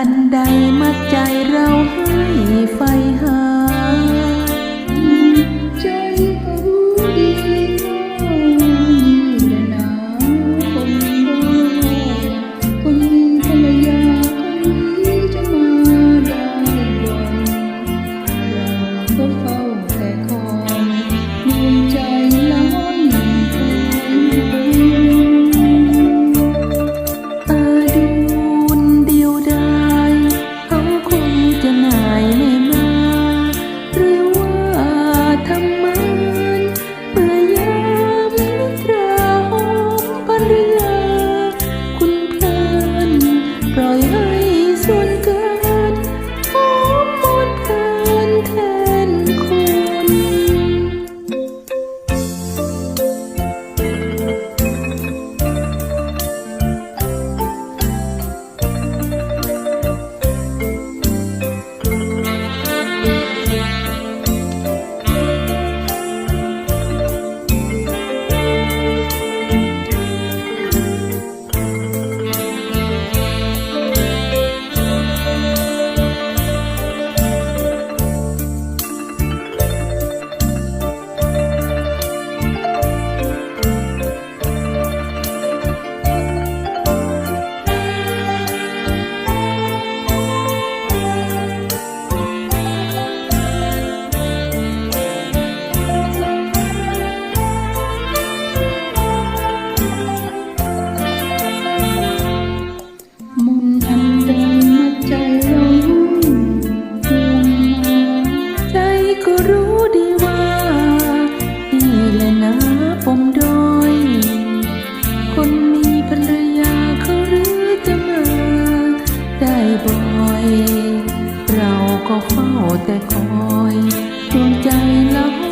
อันใดมัดใจเราให้ไฟหา เราก็เฝ้าแต่คอยดวงใจแล้ว